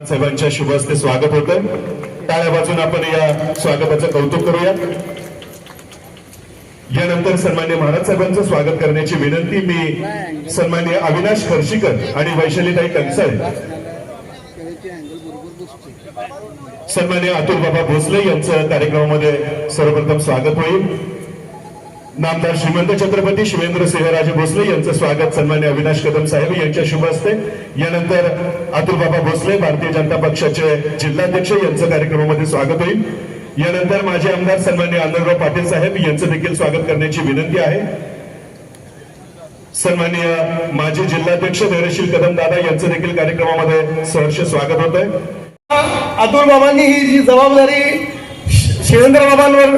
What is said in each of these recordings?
साहेबांच्या शुभ हस्ते स्वागत होतं. टाळ्या वाजून आपण या स्वागताचं कौतुक करूया. यानंतर सन्मान्य महाराज साहेबांचं स्वागत करण्याची विनंती मी सन्मान्य अविनाश खर्शीकर आणि वैशालीताई कंसाळ सन्मान्य अतुल बाबा भोसले यांचं कार्यक्रमामध्ये सर्वप्रथम स्वागत होईल. नामदार श्रीमंत छत्रपती शिवेंद्र सिंहराजे भोसले यांचं स्वागत सन्मान्य अविनाश कदम साहेब यांच्या शुभ हस्ते यानंतर अतुल बाबा भोसले भारतीय जनता पक्षाचे जिल्हाध्यक्ष यांचं कार्यक्रमामध्ये स्वागत होईल. यानंतर माजी आमदार सन्मान्य आनंदराव पाटील साहेब यांचं देखील स्वागत करण्याची विनंती आहे. सन्मान्य माजी जिल्हाध्यक्ष धैर्यशील कदम दादा यांचं देखील कार्यक्रमामध्ये सहर्ष स्वागत होत आहे अतुल बाबांनी ही जी जबाबदारी शिवेंद्र बाबांवर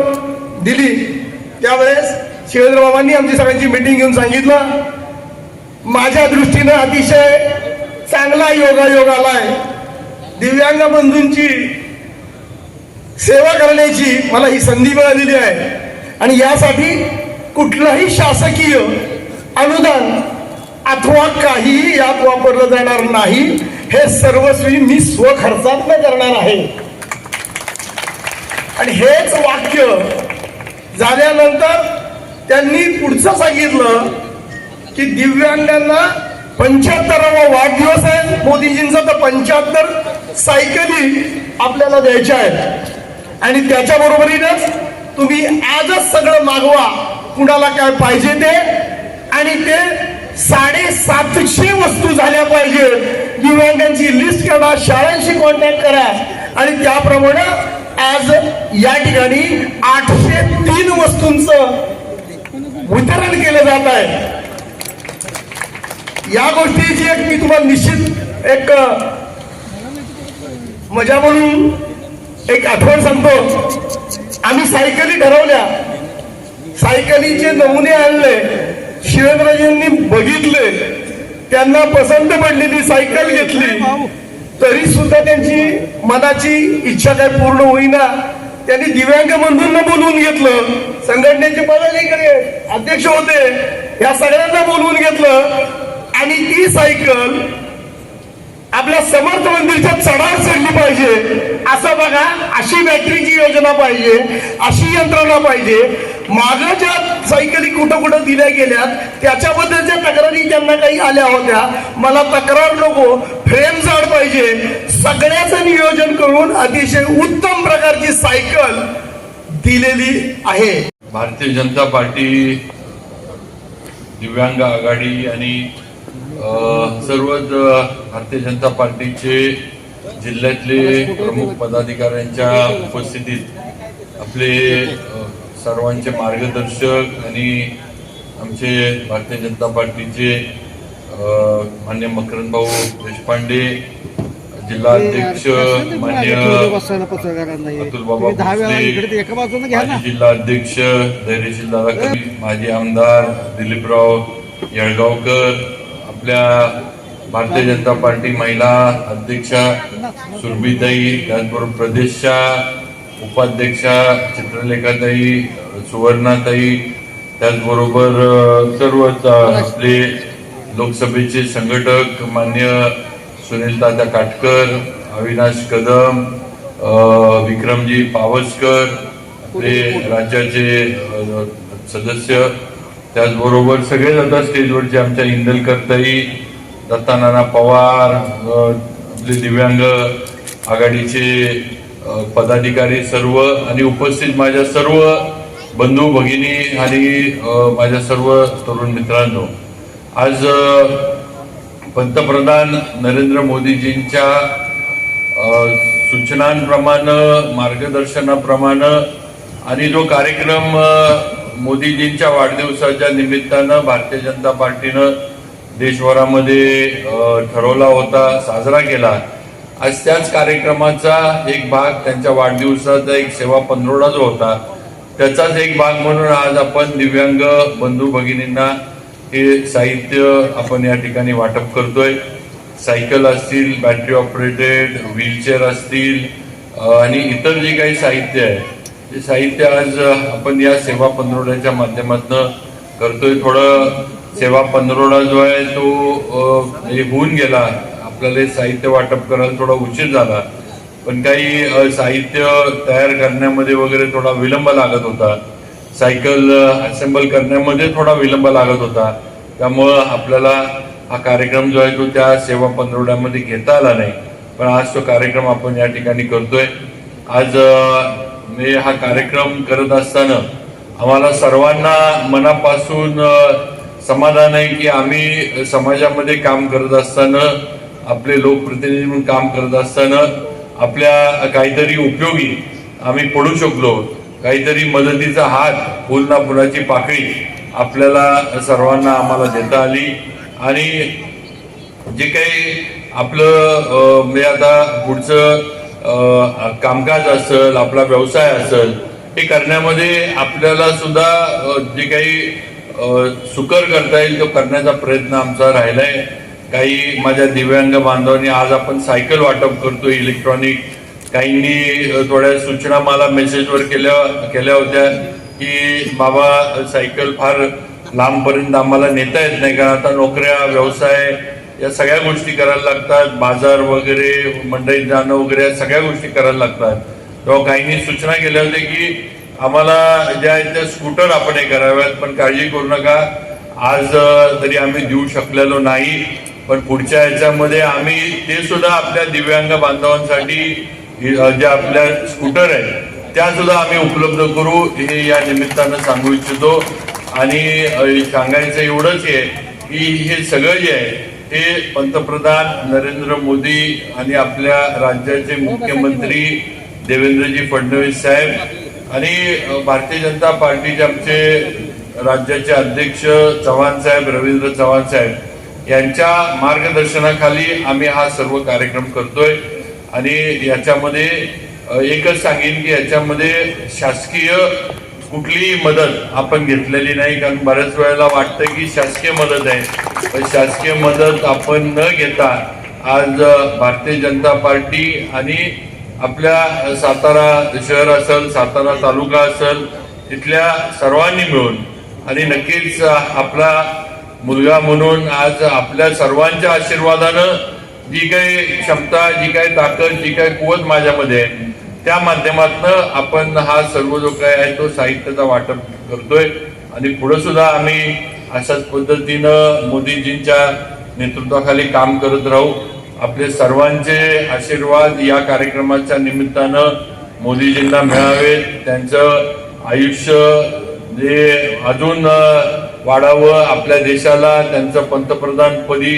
दिली त्यावेळेस शिवेंद्र बाबांनी आमची सगळ्यांची मीटिंग घेऊन सांगितलं. माझ्या दृष्टीनं अतिशय चांगला योगायोग आलाय दिव्यांग बंधूंची सेवा करण्याची मला ही संधी मिळालेली आहे. आणि यासाठी कुठलंही शासकीय अनुदान अथवा काहीही यात वापरलं जाणार नाही. हे सर्वस्वी मी स्वखर्चात करणार आहे. आणि हेच वाक्य झाल्यानंतर त्यांनी पुढचं सांगितलं की दिव्यांगांना पंच्याहत्तरावा वाढदिवस आहे. मोदीजींचा तर पंच्याहत्तर सायकली आपल्याला द्यायच्या आहेत. आणि त्याच्या बरोबरीनच तुम्ही आजच सगळं मागवा. कुणाला काय पाहिजे ते. आणि ते साडेसातशे वस्तू झाल्या पाहिजेत दिव्यांगांची लिस्ट करा शाळांशी कॉन्टॅक्ट करा. आणि त्याप्रमाणे आज या ठिकाणी आठशे तीन वस्तूंचं वितरण केलं जात आहे. या गोष्टीची एक मी तुम्हाला निश्चित एक मजा म्हणून एक आठवण सांगतो. आम्ही सायकली ठरवल्या. सायकलीचे नमुने आणले. शिवेंद्रजींनी बघितले. त्यांना पसंत पडलेली सायकल घेतली. तरी सुद्धा त्यांची मनाची इच्छा काय पूर्ण होईना. त्यांनी दिव्यांग बंधूंना बोलवून घेतलं. संघटनेचे पदाधिकारी अध्यक्ष होते. या सगळ्यांना बोलवून घेतलं. आणि ती सायकल आपल्या समर्थ मंदिरच्या चढावर चढली पाहिजे. असं बघा अशी बॅटरीची योजना पाहिजे अशी यंत्रणा पाहिजे. मागं ज्या सायकली कुठं कुठं दिल्या गेल्यात त्याच्याबद्दलच्या तक्रारी त्यांना काही आल्या होत्या. मला तक्रार नको फ्रेम झाड पाहिजे. सगळ्याचं नियोजन करून अतिशय उत्तम प्रकारची सायकल दिलेली आहे. भारतीय जनता पार्टी दिव्यांग आघाडी आणि सर्वच भारतीय जनता पार्टीचे जिल्ह्यातले प्रमुख पदाधिकाऱ्यांच्या उपस्थितीत आपले सर्वांचे मार्गदर्शक आणि आमचे भारतीय जनता पार्टीचे मान्य मकरंद भाऊ देशपांडे जिल्हाध्यक्ष मान्य अतुल बाबा दहा वेळा भोसले, इकडे ते एका बाजूने घ्या ना. माजी जिल्हा अध्यक्ष धैर्यशील दादा कवी माजी आमदार दिलीपराव येळगावकर आपल्या भारतीय जनता पार्टी महिला अध्यक्षा सुरभीताई त्याचबरोबर प्रदेशच्या उपाध्यक्षा चित्रलेखाताई सुवर्णाताई त्याचबरोबर सर्व सर्वच आपले लोकसभेचे संघटक मान्य सुनील तात्या काटकर अविनाश कदम विक्रमजी पावसकर आपले राज्याचे सदस्य त्याचबरोबर सगळेच आता स्टेजवरचे आमच्या इंदलकरताई दत्तानाना पवार आपले दिव्यांग आघाडीचे पदाधिकारी सर्व आणि उपस्थित माझ्या सर्व बंधू भगिनी आणि माझ्या सर्व तरुण मित्रांनो. आज पंतप्रधान नरेंद्र मोदीजींच्या सूचनांप्रमाणे मार्गदर्शनाप्रमाणे आणि जो कार्यक्रम मोदीजींच्या वाढदिवसाच्या निमित्तानं भारतीय जनता पार्टीनं देशभरामध्ये ठरवला होता साजरा केला. आज त्याच कार्यक्रमाचा एक भाग त्यांच्या वाढदिवसाचा एक सेवा पंधरवडा जो होता त्याचाच एक भाग म्हणून आज आपण दिव्यांग बंधू भगिनींना हे साहित्य आपण या ठिकाणी वाटप करतोय. सायकल असतील बॅटरी ऑपरेटेड व्हीलचेअर असतील आणि इतर जे काही साहित्य आहे ते साहित्य आज आपण या सेवा पंधरवड्याच्या माध्यमातून करतोय थोडं सेवा पंधरवडा जो आहे तो हे होऊन गेला. आपल्याला साहित्य वाटप करायला थोडा उशीर झाला. पण काही साहित्य तयार करण्यामध्ये वगैरे थोडा विलंब लागत होता. सायकल असेंबल करण्यामध्ये थोडा विलंब लागत होता. त्यामुळं आपल्याला हा कार्यक्रम जो आहे तो त्या सेवा पंधरवड्यामध्ये घेता आला नाही. पण आज तो कार्यक्रम आपण या ठिकाणी करतोय. आज हे हा कार्यक्रम करत असताना आम्हाला सर्वांना मनापासून समाधान आहे की आम्ही समाजामध्ये काम करत असताना आपले लोकप्रतिनिधी म्हणून काम करत असताना आपल्या काहीतरी उपयोगी आम्ही पडू शकलो. काहीतरी मदतीचा हात फुल ना फुलाची पाकळी आपल्याला सर्वांना आम्हाला देता आली. आणि जे काही आपलं म्हणजे आता पुढचं कामकाज असेल आपला व्यवसाय असेल हे करण्यामध्ये आपल्याला सुद्धा जे काही सुकर करता येईल तो करण्याचा प्रयत्न आमचा राहिलाय. काही माझ्या दिव्यांग बांधवांनी आज आपण सायकल वाटप करतो इलेक्ट्रॉनिक. काहींनी थोड्या सूचना मला मेसेजवर केल्या केल्या होत्या की बाबा सायकल फार लांबपर्यंत आम्हाला नेता येत नाही कारण आता नोकऱ्या व्यवसाय या सगळ्या गोष्टी करायला लागतात. बाजार वगैरे मंडईत जाणं वगैरे या सगळ्या गोष्टी करायला लागतात. तेव्हा काहींनी सूचना केल्या होत्या की आम्हाला ज्या आहेत त्या स्कूटर आपण हे कराव्यात पण काळजी करू नका. आज तरी आम्ही देऊ शकलेलो नाही. पण पुढच्या ह्याच्यामध्ये आम्ही ते सुद्धा आपल्या दिव्यांग बांधवांसाठी ज्या आपल्या स्कूटर आहेत त्या सुद्धा आम्ही उपलब्ध करू हे या निमित्तानं सांगू इच्छितो. आणि सांगायचं एवढंच आहे की हे सगळं जे आहे ते पंतप्रधान नरेंद्र मोदी आणि आपल्या राज्याचे मुख्यमंत्री देवेंद्रजी फडणवीस साहेब आणि भारतीय जनता पार्टीचे आमचे राज्याचे अध्यक्ष चव्हाण साहेब रवींद्र चव्हाण साहेब यांच्या मार्गदर्शनाखाली आम्ही हा सर्व कार्यक्रम करतोय. आणि याच्यामध्ये एकच सांगेन की याच्यामध्ये शासकीय कुठलीही मदत आपण घेतलेली नाही कारण बऱ्याच वेळेला वाटतं की शासकीय मदत आहे. पण शासकीय मदत आपण न घेता आज भारतीय जनता पार्टी आणि आपल्या सातारा शहर असेल सातारा तालुका असेल तिथल्या सर्वांनी मिळून आणि नक्कीच आपला मुलगा म्हणून आज आपल्या सर्वांच्या आशीर्वादानं जी काही क्षमता जी काही ताकद जी काही कुवत माझ्यामध्ये आहे त्या माध्यमातनं आपण हा सर्व जो काय आहे तो साहित्याचा वाटप करतोय. आणि पुढे सुद्धा आम्ही अशाच पद्धतीनं मोदीजींच्या नेतृत्वाखाली काम करत राहू. आपले सर्वांचे आशीर्वाद या कार्यक्रमाच्या निमित्तानं मोदीजींना मिळावेत. त्यांचं आयुष्य जे अजून वाढावं आपल्या देशाला त्यांचं पंतप्रधानपदी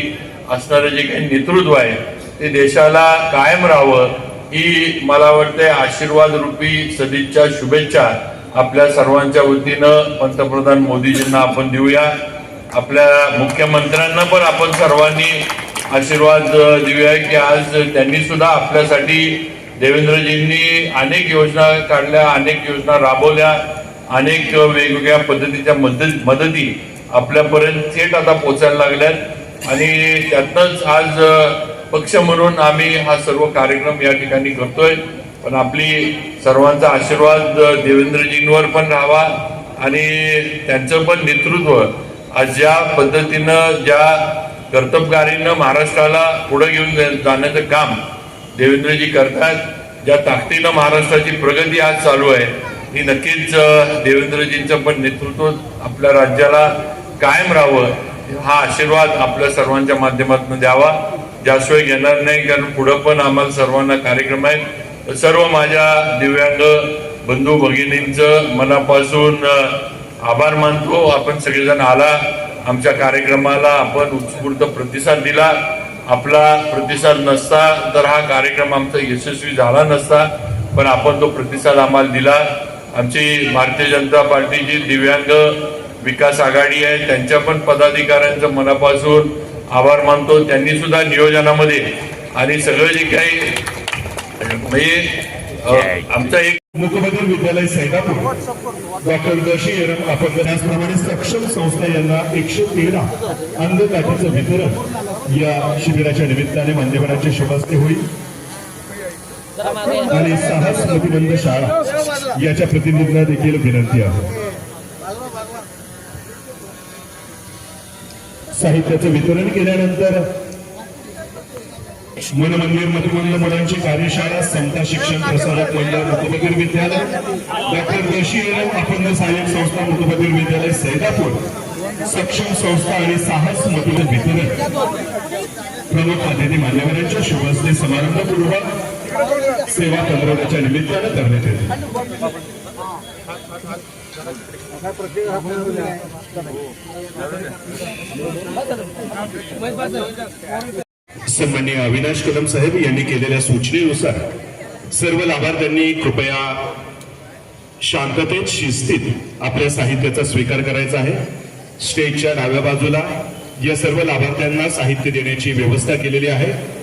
असणारं जे काही नेतृत्व आहे ते देशाला कायम राहावं. ही मला वाटते आशीर्वाद रूपी सदिच्छा शुभेच्छा आपल्या सर्वांच्या वतीनं पंतप्रधान मोदीजींना आपण देऊया. आपल्या मुख्यमंत्र्यांना पण आपण सर्वांनी आशीर्वाद देऊया की आज त्यांनी सुद्धा आपल्यासाठी देवेंद्रजींनी अनेक योजना काढल्या अनेक योजना राबवल्या अनेक वेगवेगळ्या पद्धतीच्या मदत मदती आपल्यापर्यंत थेट आता पोचायला लागल्यात. आणि त्यातनंच आज पक्ष म्हणून आम्ही हा सर्व कार्यक्रम या ठिकाणी करतोय. पण आपली सर्वांचा आशीर्वाद देवेंद्रजींवर पण राहावा आणि त्यांचं पण नेतृत्व आज ज्या पद्धतीनं ज्या कर्तबगारीनं महाराष्ट्राला पुढे घेऊन जा- जाण्याचं काम देवेंद्रजी करतात ज्या ताकदीनं महाराष्ट्राची प्रगती आज चालू आहे ही नक्कीच देवेंद्रजींचं पण नेतृत्व आपल्या राज्याला कायम राहावं हा आशीर्वाद आपल्या सर्वांच्या माध्यमातून द्यावा. ज्याशिवाय घेणार नाही कारण पुढं पण आम्हाला सर्वांना कार्यक्रम आहेत. सर्व माझ्या दिव्यांग बंधू भगिनींचं मनापासून आभार मानतो. आपण सगळेजण आला आमच्या कार्यक्रमाला आपण उत्स्फूर्त प्रतिसाद दिला. आपला प्रतिसाद नसता तर हा कार्यक्रम आमचा यशस्वी झाला नसता पण आपण तो प्रतिसाद आम्हाला दिला. आमची भारतीय जनता पार्टीची दिव्यांग विकास आघाडी आहे त्यांच्या पण पदाधिकाऱ्यांचं मनापासून आभार मानतो. त्यांनी सुद्धा नियोजनामध्ये आणि सगळं जे काही म्हणजे आमचा एक मुख्यमंत्री विद्यालय सैदापूर डॉक्टर दशी आपण त्याचप्रमाणे सक्षम संस्था यांना एकशे तेरा अंगकाठीचं वितरण या शिबिराच्या निमित्ताने मान्यवरांचे शुभास्ते होईल. आणि सहा प्रतिबंध शाळा याच्या प्रतिनिधींना देखील विनंती आहे. साहित्याचं वितरण केल्यानंतर मनमंदिर मतिमंद मुलांची कार्यशाळा समता शिक्षण प्रसारक मंडळ मुकबधीर विद्यालय डॉक्टर जोशी अपंग सहाय्यक संस्था मुकबधीर विद्यालय सैदापूर सक्षम संस्था आणि साहस मधुर वितरण. प्रमुख अतिथी मान्यवरांच्या शुभहस्ते समारंभपूर्वक सेवा पंधरवड्याच्या निमित्तानं करण्यात येते. सन्मान्य अविनाश कदम साहेब यांनी केलेल्या सूचनेनुसार सर्व लाभार्थ्यांनी कृपया शांततेत शिस्तीत आपल्या साहित्याचा स्वीकार करायचा आहे. स्टेजच्या डाव्या बाजूला या सर्व लाभार्थ्यांना साहित्य देण्याची व्यवस्था केलेली आहे.